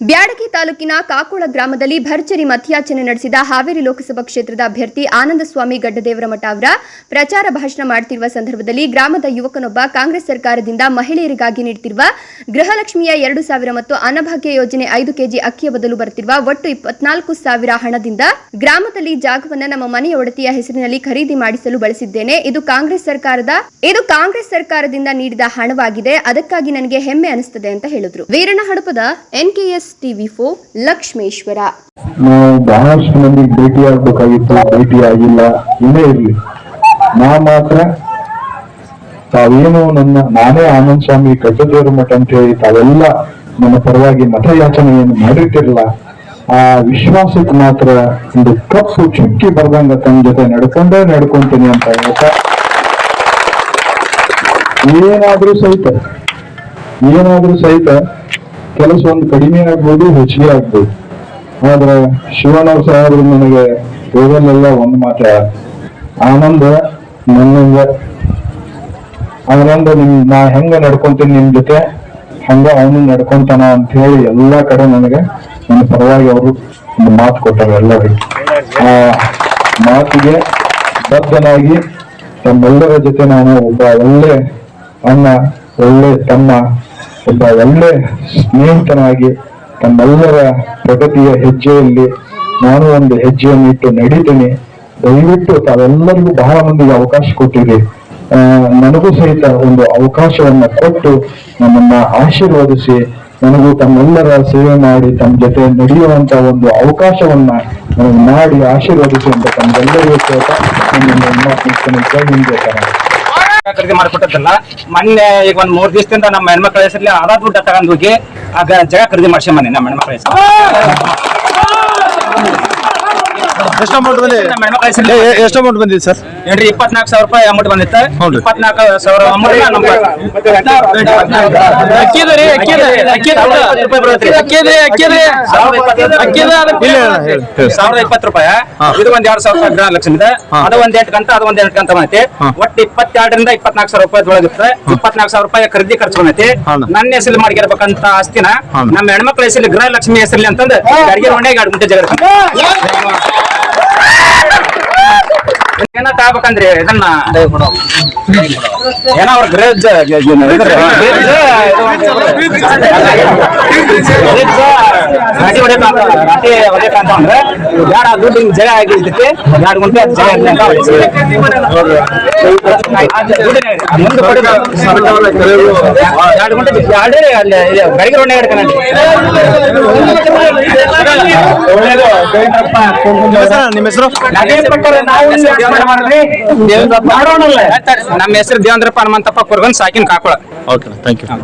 ಬ್ಯಾಡಗಿ ತಾಲೂಕಿನ ಕಾಕೋಳ ಗ್ರಾಮದಲ್ಲಿ ಭರ್ಜರಿ ಮತಯಾಚನೆ ನಡೆಸಿದ ಹಾವೇರಿ ಲೋಕಸಭಾ ಕ್ಷೇತ್ರದ ಅಭ್ಯರ್ಥಿ ಆನಂದಸ್ವಾಮಿ ಗಡ್ಡದೇವರಮಠ ಅವರ ಪ್ರಚಾರ ಭಾಷಣ ಮಾಡುತ್ತಿರುವ ಸಂದರ್ಭದಲ್ಲಿ ಗ್ರಾಮದ ಯುವಕನೊಬ್ಬ ಕಾಂಗ್ರೆಸ್ ಸರ್ಕಾರದಿಂದ ಮಹಿಳೆಯರಿಗಾಗಿ ನೀಡುತ್ತಿರುವ ಗೃಹಲಕ್ಷ್ಮಿಯ ಎರಡು ಸಾವಿರ ಮತ್ತು ಅನ್ನಭಾಗ್ಯ ಯೋಜನೆ ಐದು ಕೆಜಿ ಅಕ್ಕಿಯ ಬದಲು ಬರುತ್ತಿರುವ ಒಟ್ಟು ಇಪ್ಪತ್ನಾಲ್ಕು ಸಾವಿರ ಹಣದಿಂದ ಗ್ರಾಮದಲ್ಲಿ ಜಾಗವನ್ನ ನಮ್ಮ ಮನೆಯ ಒಡತಿಯ ಹೆಸರಿನಲ್ಲಿ ಖರೀದಿ ಮಾಡಿಸಲು ಬಳಸಿದ್ದೇನೆ. ಇದು ಕಾಂಗ್ರೆಸ್ ಸರ್ಕಾರದ, ಇದು ಕಾಂಗ್ರೆಸ್ ಸರ್ಕಾರದಿಂದ ನೀಡಿದ ಹಣವಾಗಿದೆ. ಅದಕ್ಕಾಗಿ ನನಗೆ ಹೆಮ್ಮೆ ಅನಿಸುತ್ತದೆ ಅಂತ ಹೇಳಿದ್ರು. Veeranna Hadapada NKS TV for Lakshmeshwar. ನಾವು ಬಹಳಷ್ಟು ಮಂದಿಗೆ ಭೇಟಿ ಆಗ್ಬೇಕಾಗಿತ್ತು ಭೇಟಿ ಆಗಿಲ್ಲ ಏನೇ ಇರಲಿ. ನಾ ಮಾತ್ರ ತಾವೇನು ನನ್ನ, ನಾನೇ ಆನಂದ್ ಸ್ವಾಮಿ ಕಟ್ಟದೇವರ ಮಠ ಅಂತ ಹೇಳಿ ತಾವೆಲ್ಲ ನನ್ನ ಪರವಾಗಿ ಮತಯಾಚನೆಯನ್ನು ಮಾಡಿರ್ತಿರಲ್ಲ, ಆ ವಿಶ್ವಾಸಕ್ಕೆ ಮಾತ್ರ ಒಂದು ಕಪ್ಪು ಚುಕ್ಕಿ ಬರ್ದಂಗ ತನ್ನ ಜೊತೆ ನಡ್ಕೊಂಡೇ ನಡ್ಕೊಂತೀನಿ ಅಂತ ಹೇಳ್ತ ಏನಾದ್ರೂ ಸಹಿತ ಏನಾದ್ರೂ ಸಹಿತ ಕೆಲಸ ಒಂದು ಕಡಿಮೆ ಆಗ್ಬೋದು, ಹೆಚ್ಚಿಗೆ ಆಗ್ಬೋದು. ಆದ್ರೆ ಶಿವನವ್ರ ಸಾಹೇಬ್ರು ನನಗೆ ಹೋಗಲೆಲ್ಲ ಒಂದು ಮಾತ್ರ ಆನಂದ ನನ್ನಿಂದ. ಆನಂದ ನಿಮ್, ನಾ ಹೆಂಗ ನಡ್ಕೊಂತೀನಿ ನಿಮ್ ಜೊತೆ? ಹಂಗ ಅವನು ನಡ್ಕೊಂತಾನ ಅಂತ ಹೇಳಿ ಎಲ್ಲಾ ಕಡೆ ನನಗೆ ನನ್ನ ಪರವಾಗಿ ಅವರು ಒಂದು ಮಾತು ಕೊಟ್ಟಾರೆ ಎಲ್ಲರಿಗೂ. ಆ ಮಾತಿಗೆ ಬದ್ಧನಾಗಿ ತಮ್ಮೆಲ್ಲರ ಜೊತೆ ನಾನು ಒಬ್ಬ ಒಳ್ಳೆ ಅಣ್ಣ, ಒಳ್ಳೆ ತಮ್ಮ ಒಬ್ಬ ಒಳ್ಳೆ ಸ್ನೇಹಿತನಾಗಿ ತಮ್ಮೆಲ್ಲರ ಪ್ರಗತಿಯ ಹೆಜ್ಜೆಯಲ್ಲಿ ನಾನು ಒಂದು ಹೆಜ್ಜೆಯನ್ನು ಇಟ್ಟು ನಡೀತೇನೆ. ದಯವಿಟ್ಟು ತಾವೆಲ್ಲರಿಗೂ ಬಹಳ ಮಂದಿಗೆ ಅವಕಾಶ ಕೊಟ್ಟಿದೆ ನನಗೂ ಸಹಿತ ಒಂದು ಅವಕಾಶವನ್ನ ಕೊಟ್ಟು ನಮ್ಮನ್ನ ಆಶೀರ್ವದಿಸಿ, ನನಗೂ ತಮ್ಮೆಲ್ಲರ ಸೇವೆ ಮಾಡಿ, ತಮ್ಮ ಜೊತೆ ನಡೆಯುವಂತ ಒಂದು ಅವಕಾಶವನ್ನ ನನಗೆ ಮಾಡಿ ಆಶೀರ್ವದಿಸಿ ಅಂತ ತಮ್ಮೆಲ್ಲರಿಗೂ ಕೇಳ್ತಾ ನನ್ನನ್ನು ಖರೀದಿ ಮಾಡಿಕೊಟ್ಟದ್ದಲ್ಲ. ಮೊನ್ನೆ ಈಗ ಒಂದ್ ಮೂರ್ ದಿವಸದಿಂದ ನಮ್ಮ ಹೆಣ್ಮಕ್ಳ ಹೆಸರಲ್ಲಿ ಆದ ದುಡ್ಡ ತಗೊಂಡ್ ಹೋಗಿ ಆ ಜಾಗ ಖರೀದಿ ಮಾಡ್ಸಿ ಮನೆ ನಮ್ಮ ಹೆಣ್ಮಕ್ಳ ಹೆಸರು. ಎಷ್ಟು ಅಮೌಂಟ್ ಬಂದಿದೆ? ಎಷ್ಟು ಅಮೌಂಟ್ ಬಂದಿದೆ ಸರ್? ಏನ್ರಿ ಇಪ್ಪತ್ನಾಲ್ಕು ಸಾವಿರ ರೂಪಾಯಿ ಅಮೌಂಟ್ ಬಂದಿತ್ತು. ಇಪ್ಪತ್ನಾಲ್ಕು ಸಾವಿರ ಅಮೌಂಟ್ ಅಕ್ಕಿದ್ರಿ ಅಕ್ಕಿದ ಅಕ್ಕಿದ ಅಕ್ಕಿದ್ರಿ. ಅಕ್ಕಿದ್ರಿ. ಸಾವಿರದ ಇಪ್ಪತ್ತು ರೂಪಾಯಿ. ಇದು ಒಂದ್ ಎರಡ್ ಸಾವಿರ ರೂಪಾಯಿ ಲಕ್ಷ ಇದೆ. ಅದು ಒಂದ್ ಎಂಟು ಕಂತ ಅದು ಒಂದ್ ಎಂಟು ಕಂತ ಬಂದೈತಿ. ಒಟ್ಟು ಇಪ್ಪತ್ತೆರಡರಿಂದ ಇಪ್ಪತ್ನಾಲ್ಕು ಸಾವಿರ ರೂಪಾಯಿ ಒಳಗಿರುತ್ತೆ ಇಪ್ಪತ್ನಾಲ್ಕು ಸಾವಿರ ರೂಪಾಯಿ ಖರೀದಿ ಖರ್ಚು ಬಂದೈತಿ. ನನ್ನ ಹೆಸರು ಮಾಡಿರ್ಬೇಕಂತ ಆಸ್ತಿನ. ನಮ್ಮ ಹೆಣ್ಮಕ್ಳ ಹೆಸರು ಗೃಹಲಕ್ಷ್ಮಿ ಹೆಸರಲ್ಲಿ ಅಂತಂದ್ರೆ ಅಡಿಗೆ ಮನೆಗೆ ಎರಡು ಗುಂಟೆ ಜಾಗ ಇರುತ್ತೆ. ಏನ ತಗೋಬೇಕಂದ್ರಿ ಇದನ್ನ ಏನೋ ಅವ್ರ ಗೃಹ ಜ- ಜ- ಜ- ಇದ್ರಿ. ರಾಟಿ ಹೊಡ್ಯಕ ಅಂತ ರಾಟಿ ಹೊಡ್ಯಕ ಅಂತ ಅಂದ್ರೆ ಬ್ಯಾಡ ದುಡ್ಡು ಹಿಂಗ್ ಜಾಗ ಆಗಿದ್ದಕ್ಕೆ ಎರಡು ಗುಂಟೆ ಅದ್ ಜಾಗ ಇರ್ಲಿ ಅಂತ ಹೊಡ್ಸಿ. ಆ ದುಡ್ಡಿನ ಮುಂದೆ ಕೊಡಿದ್ದು ಎರಡು ಗುಂಟೆ ಎರಡೇ ಅಲ್ಲಿ ಇಲ್ಲಿ ಬೆಳಗ್ಗೆ ರೋಡ್ನಾಗ ಹಿಡ್ಕೊಂಡ್ರಿ. ನಿಮ್ಮ ಹೆಸರು? ನಿಮ್ಮ ಹೆಸರು? ನಮ್ಮ ಹೆಸರು ದೇವಂದ್ರಪ್ಪ. ಹನುಮಂತಪ್ಪ ಕುರ್ಗನ್ ಸಾಕಿನ್ ಕಾಕೊಳ. Okay thank you